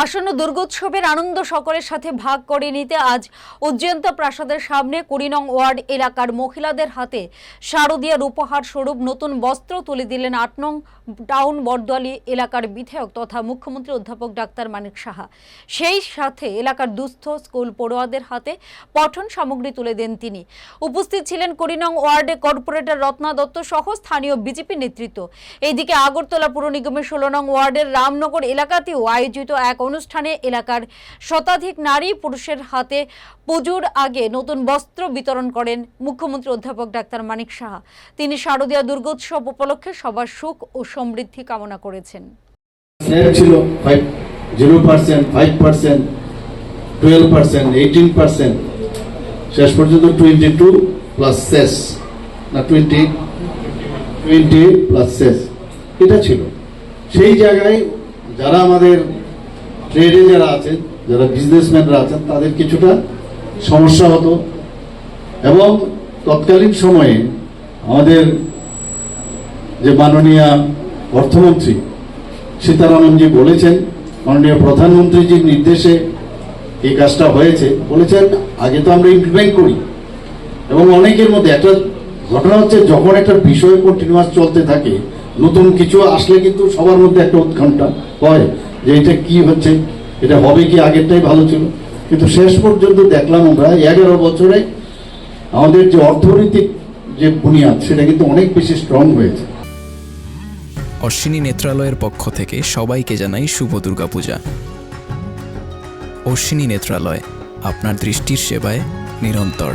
আসন্ন দুর্গোৎসবের আনন্দ সকলের সাথে ভাগ করে নিতে আজ উজ্জয়ন্ত প্রাসাদের সামনে কুড়ি নং ওয়ার্ড এলাকার মহিলাদের হাতে শারদীয়ার উপহার স্বরূপ নতুন বস্ত্র তুলে দিলেন আট নং টাউন বরদোয়ালি এলাকার বিধায়ক তথা মুখ্যমন্ত্রী অধ্যাপক ডাক্তার মানিক সাহা। সেই সাথে এলাকার দুস্থ স্কুল পড়ুয়াদের হাতে পঠন সামগ্রী তুলে দেন তিনি। উপস্থিত ছিলেন কুড়ি নং ওয়ার্ডে কর্পোরেটর রত্না দত্ত সহ স্থানীয় বিজেপি নেতৃত্ব। এইদিকে আগরতলা পুর নিগমের ষোলো নং ওয়ার্ডের রামনগর এলাকাতেও আয়োজিত এক অনুষ্ঠানে এলাকার শতাধিক নারী পুরুষের হাতে পুজোর আগে নতুন বস্ত্র বিতরণ করেন মুখ্যমন্ত্রী অধ্যাপক ডাক্তার মানিক সাহা। তিনি শারদীয়া দুর্গোৎসব উপলক্ষে সবার সুখ ও সমৃদ্ধি কামনা করেছেন। শেষ পর্যন্ত টোয়েন্টি টু প্লাস সেস না টোয়েন্টি টোয়েন্টি প্লাস সেস এটা ছিল। সেই জায়গায় যারা আমাদের ট্রেডে যারা আছেন, যারা বিজনেসম্যানরা আছেন, তাদের কিছুটা সমস্যা হতো। এবং তৎকালীন সময়ে আমাদের যে মাননীয় অর্থমন্ত্রী সীতারামনজি বলেছেন, মাননীয় প্রধানমন্ত্রীজির নির্দেশে এই কাজটা হয়েছে। বলেছেন, আগে তো আমরা ইমপ্লিমেন্ট করি। এবং অনেকের মধ্যে একটা ঘটনা হচ্ছে, যখন একটা বিষয় কন্টিনিউয়াস চলতে থাকে, নতুন কিছু আসলে কিন্তু সবার মধ্যে একটা উৎকণ্ঠা হয়। যে এটা কি হচ্ছে, এটা হবে কি আগেরটাই ভালো ছিল। কিন্তু শেষ পর্যন্ত দেখলাম আমরা, এগারো বছরে আমাদের যে অর্থনৈতিক যে বুনিয়াদ, সেটা কিন্তু অনেক বেশি স্ট্রং হয়েছে। অশ্বিনী নেত্রালয়ের পক্ষ থেকে সবাইকে জানাই শুভ দুর্গাপূজা। অশ্বিনী নেত্রালয়, আপনার দৃষ্টির সেবায় নিরন্তর।